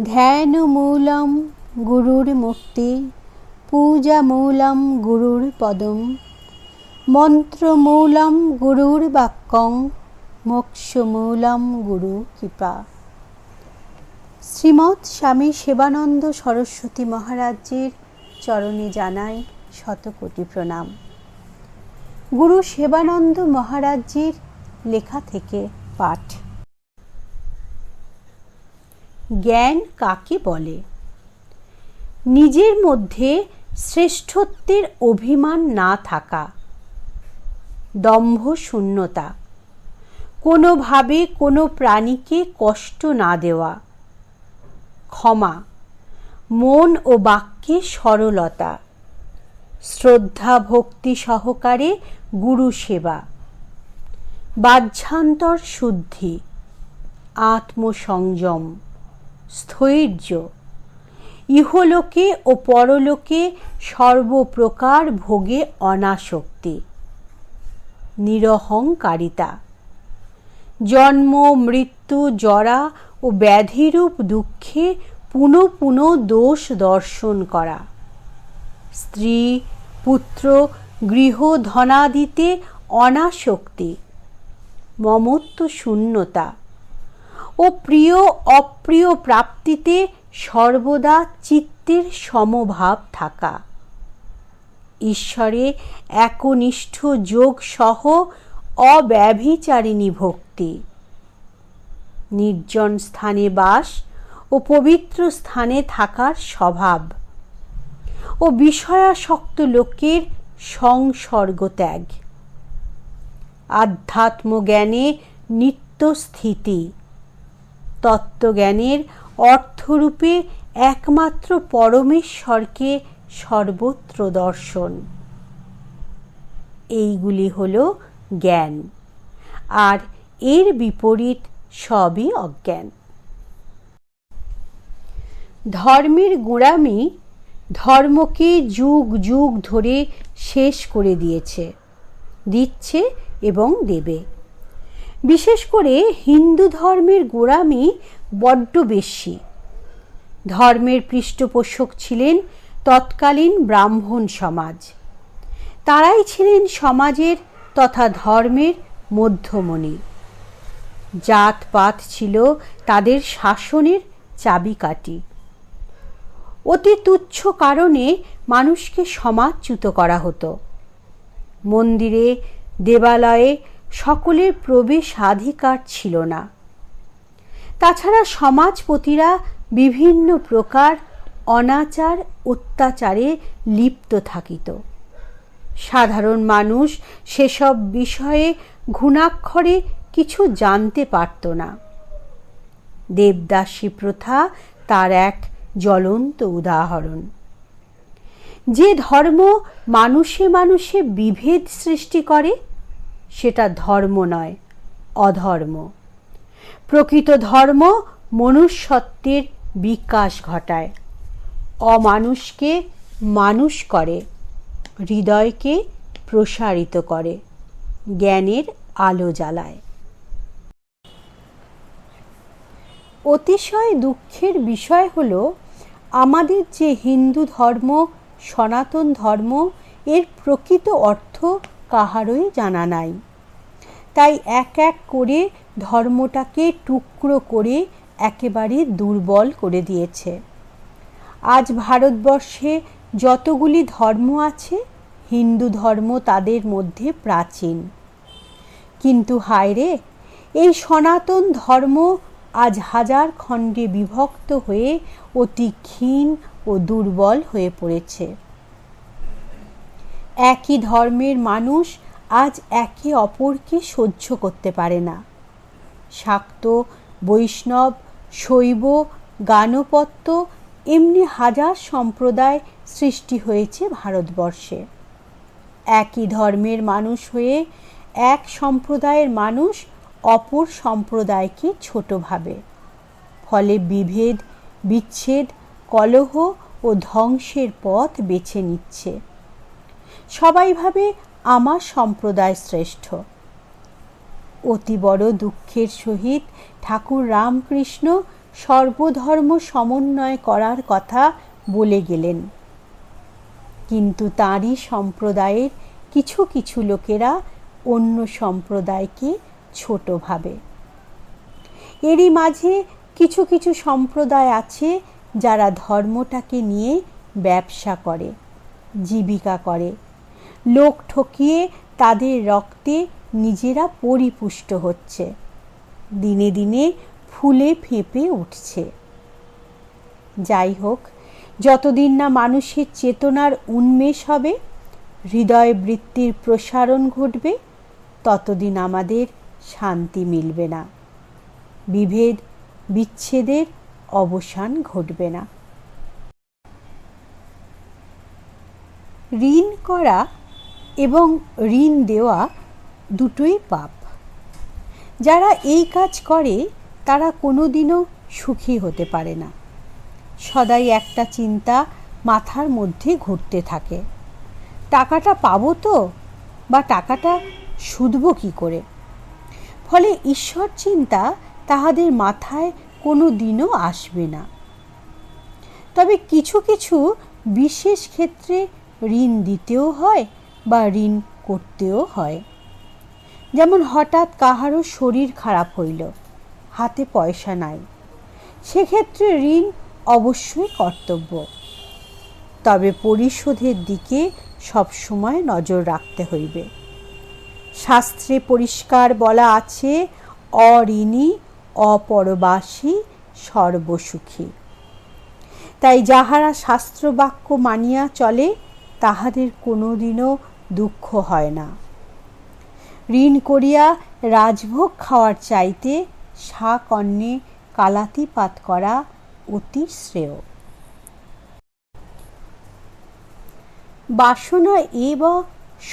ধ্যানমূলম গুরুর মুক্তি, পূজামূলম গুরুর পদম, মন্ত্রমূলম গুরুর বাক্যং, মোক্ষমূলম গুরু কৃপা। শ্রীমৎ স্বামী সেবানন্দ সরস্বতী মহারাজ্যের চরণে জানাই শতকোটি প্রণাম। গুরু সেবানন্দ মহারাজ্যের লেখা থেকে পাঠ। জ্ঞান কাকে বলে? নিজের মধ্যে শ্রেষ্ঠত্বের অভিমান না থাকা। দম্ভ শূন্যতা। কোনোভাবে কোনো প্রাণীকে কষ্ট না দেওয়া। ক্ষমা। মন ও বাক্যে সরলতা। শ্রদ্ধা ভক্তি সহকারে গুরু সেবা। বাহ্যান্তর শুদ্ধি। আত্মসংযম। স্থৈর্য। ইহলোকে ও পরলোকে সর্বপ্রকার ভোগে অনাসক্তি। নিরহংকারিতা। জন্ম, মৃত্যু, জরা ও ব্যাধিরূপ দুঃখে পুনঃ পুনঃ দোষ দর্শন করা। স্ত্রী, পুত্র, গৃহ ধনাদিতে অনাসক্তি। মমত্ব শূন্যতা। ও প্রিয় অপ্রিয় প্রাপ্তিতে সর্বদা চিত্তের সমভাব থাকা। ঈশ্বরে একনিষ্ঠ যোগ সহ অব্যভিচারিণী ভক্তি। নির্জন স্থানে বাস ও পবিত্র স্থানে থাকার স্বভাব ও বিষয়াসক্ত লোকের সংসর্গ ত্যাগ আধ্যাত্মজ্ঞানে নিত্য স্থিতি তত্ত্বজ্ঞানের অর্থরূপে একমাত্র পরমেশ্বরকে সর্বত্র দর্শন। এইগুলি হল জ্ঞান। আর এর বিপরীত সবই অজ্ঞান। ধর্মের গোড়ামি ধর্মকে যুগ যুগ ধরে শেষ করে দিয়েছে, দিচ্ছে এবং দেবে। বিশেষ করে হিন্দু ধর্মের গোড়ামি বড্ড বেশি। ধর্মের পৃষ্ঠপোষক ছিলেন তৎকালীন ব্রাহ্মণ সমাজ। তারাই ছিলেন সমাজের তথা ধর্মের মধ্যমণি। জাতপাত ছিল তাদের শাসনের চাবিকাঠি। অতি তুচ্ছ কারণে মানুষকে সমাজচ্যুত করা হতো। মন্দিরে, দেবালয়ে সকলের প্রবেশাধিকার ছিল না। তাছাড়া সমাজপতিরা বিভিন্ন প্রকার অনাচার, অত্যাচারে লিপ্ত থাকিত। সাধারণ মানুষ সেসব বিষয়ে ঘুণাক্ষরে কিছু জানতে পারত না। দেবদাসী প্রথা তার এক জ্বলন্ত উদাহরণ। যে ধর্ম মানুষে মানুষে বিভেদ সৃষ্টি করে সেটা ধর্ম নয়, অধর্ম। প্রকৃত ধর্ম মনুষ্যত্বের বিকাশ ঘটায়। অমানুষকে মানুষ করে, হৃদয়কে প্রসারিত করে, জ্ঞানের আলো জ্বালায়। অতিশয় দুঃখের বিষয় হল, আমাদের যে হিন্দু ধর্ম, সনাতন ধর্ম, এর প্রকৃত অর্থ কাহারই জানা নাই। তাই এক এক করে ধর্মটাকে টুকরো করে একেবারে দুর্বল করে দিয়েছে। আজ ভারতবর্ষে যতগুলি ধর্ম আছে, হিন্দু ধর্ম তাদের মধ্যে প্রাচীন। কিন্তু হায়রে এই সনাতন ধর্ম আজ হাজার খণ্ডে বিভক্ত হয়ে অতি ক্ষীণ ও দুর্বল হয়ে পড়েছে। একই ধর্মের মানুষ আজ একে অপরকে সহ্য করতে পারে না। শাক্ত, বৈষ্ণব, শৈব, গানপত্য এমনি হাজার সম্প্রদায় সৃষ্টি হয়েছে ভারতবর্ষে। একই ধর্মের মানুষ হয়ে এক সম্প্রদায়ের মানুষ অপর সম্প্রদায়কে ছোট ভাবে। ফলে বিভেদ, বিচ্ছেদ, কলহ ও ধ্বংসের পথ বেছে নিচ্ছে। সবাই ভাবে আমার সম্প্রদায় শ্রেষ্ঠ। অতি বড় দুঃখের সহিত ঠাকুর রামকৃষ্ণ সর্বধর্ম সমন্বয় করার কথা বলে গেলেন। কিন্তু তাঁরই সম্প্রদায়ের কিছু কিছু লোকেরা অন্য সম্প্রদায়কে ছোট ভাবে। এরই মাঝে কিছু কিছু সম্প্রদায় আছে যারা ধর্মটাকে নিয়ে ব্যবসা করে, জীবিকা করে। লোক ঠকিয়ে তাদের রক্তে নিজেরা পরিপুষ্ট হচ্ছে। দিনে দিনে ফুলে ফেঁপে উঠছে। যাই হোক, যতদিন না মানুষের চেতনার উন্মেষ হবে হৃদয় বৃত্তির প্রসারণ ঘটবে, ততদিন আমাদের শান্তি মিলবে না। বিভেদ, বিচ্ছেদের অবসান ঘটবে না। ঋণ করা এবং ঋণ দেওয়া দুটোই পাপ। যারা এই কাজ করে, তারা কোনোদিনও সুখী হতে পারে না। সদাই একটা চিন্তা মাথার মধ্যে ঘুরতে থাকে। টাকাটা পাবো তো, বা টাকাটা শুধবো কী করে? ফলে ঈশ্বর চিন্তা তাহাদের মাথায় কোনো দিনও আসবে না। তবে কিছু কিছু বিশেষ ক্ষেত্রে ঋণ দিতেও হয় বা ঋণ করতেও হয়। যেমন হঠাৎ কাহারও শরীর খারাপ হইল, হাতে পয়সা নাই, সেক্ষেত্রে ঋণ অবশ্যই কর্তব্য। তবে পরিশোধের দিকে সবসময় নজর রাখতে হইবে। শাস্ত্রে পরিষ্কার বলা আছে, অঋণী অপরবাসী সর্বসুখী। তাই যাহারা শাস্ত্রবাক্য মানিয়া চলে তাহাদের কোনোদিনও দুঃখ হয় না। ঋণ করিয়া রাজভোগ খাওয়ার চাইতে শাক অন্নে কালাতিপাত করা অতি শ্রেয়। বাসনা এব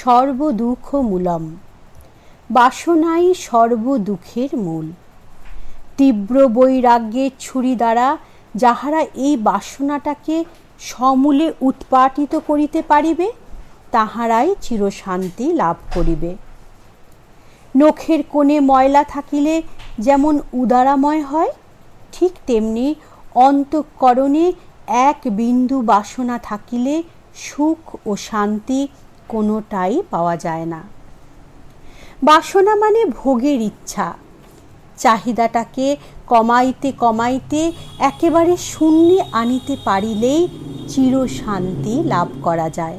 সর্বদুঃখ মূলম বাসনাই সর্বদুঃখের মূল। তীব্র বৈরাগ্যের ছুরি দ্বারা যাহারা এই বাসনাটাকে সমূলে উৎপাটিত করিতে পারিবে, তাহারাই চিরশান্তি লাভ করিবে। নখের কোণে ময়লা থাকিলে যেমন উদারাময় হয়, ঠিক তেমনি অন্তঃকরণে এক বিন্দু বাসনা থাকিলে সুখ ও শান্তি কোনোটাই পাওয়া যায় না। বাসনা মানে ভোগের ইচ্ছা। চাহিদাটাকে কমাইতে কমাইতে একেবারে শূন্যে আনিতে পারিলেই চিরশান্তি লাভ করা যায়।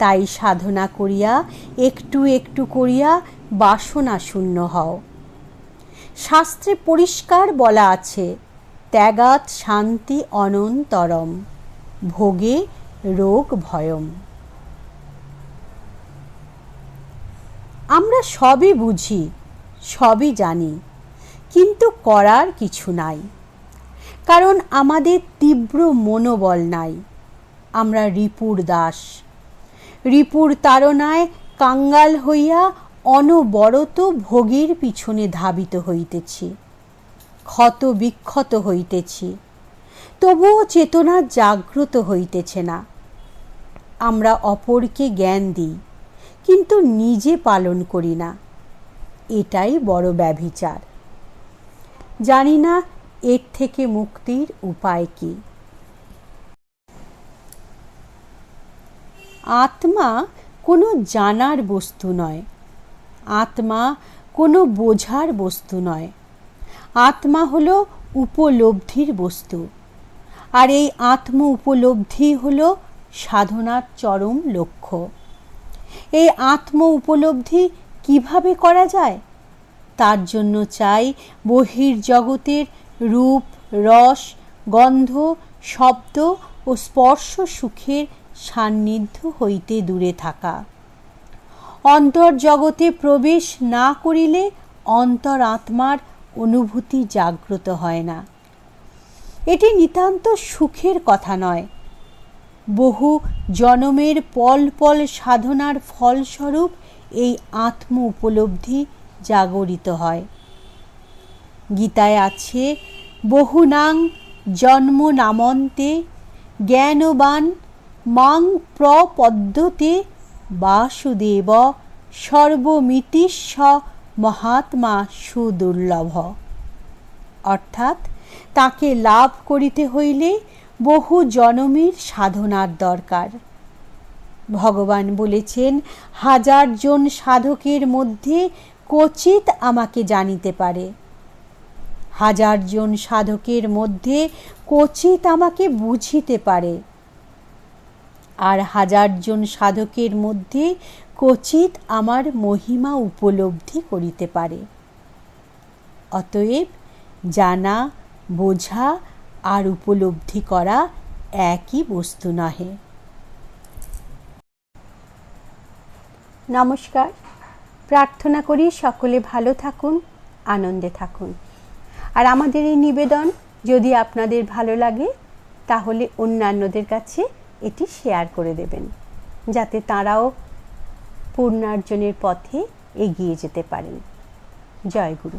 তাই সাধনা করিয়া, একটু একটু করিয়া বাসনা শূন্য হও। শাস্ত্রে পরিষ্কার বলা আছে, ত্যাগাত শান্তি অনন্তরম, ভোগে রোগ ভয়ম। আমরা সবই বুঝি, সবই জানি, কিন্তু করার কিছু নাই। কারণ আমাদের তীব্র মনোবল নাই। আমরা রিপুর দাস। রিপুর তাড়নায় কাঙ্গাল হইয়া অনবরত ভোগের পিছনে ধাবিত হইতেছি। ক্ষত বিক্ষত হইতেছি। তবুও চেতনা জাগ্রত হইতেছে না। আমরা অপরকে জ্ঞান দিই, কিন্তু নিজে পালন করি না। এটাই বড় ব্যভিচার। জানি না এর থেকে মুক্তির উপায় কি? আত্মা কোনো জানার বস্তু নয়। আত্মা কোনো বোঝার বস্তু নয়। আত্মা হল উপলব্ধির বস্তু। আর এই আত্ম উপলব্ধি হল সাধনার চরম লক্ষ্য। এই আত্ম উপলব্ধি কীভাবে করা যায়? তার জন্য চাই বহির জগতের রূপ, রস, গন্ধ, শব্দ ও স্পর্শ সুখের সান্নিধ্য হইতে দূরে থাকা। অন্তর জগতে প্রবেশ না করিলে অন্তর আত্মার অনুভূতি জাগ্রত হয় না। এটি নিতান্ত সুখের কথা নয়। বহু জনমের পল পল সাধনার ফলস্বরূপ এই আত্ম উপলব্ধি জাগরিত হয়। গীতায় আছে বহুনাং জন্ম নামন্তে জ্ঞানবান মাং প্রপদ্যতে বাসুদেব সর্বমিতিস্ব মহাত্মা সুদুর্লভ। অর্থাৎ তাকে লাভ করিতে হইলে বহু জনমের সাধনার দরকার। ভগবান বলেছেন, হাজার জন সাধকের মধ্যে কচিত আমাকে জানিতে পারে। হাজার জন সাধকের মধ্যে কচিত আমাকে বুঝিতে পারে। আর হাজার জন সাধকের মধ্যে কচিত আমার মহিমা উপলব্ধি করিতে পারে। অতএব জানা, বোঝা আর উপলব্ধি করা একই বস্তু নহে। নমস্কার। প্রার্থনা করি সকলে ভালো থাকুন, আনন্দে থাকুন। আর আমাদের এই নিবেদন যদি আপনাদের ভালো লাগে, তাহলে অন্যান্যদের কাছে এটি শেয়ার করে দেবেন, যাতে তারাও পূর্ণার্জনের পথে এগিয়ে যেতে পারেন। জয় গুরু।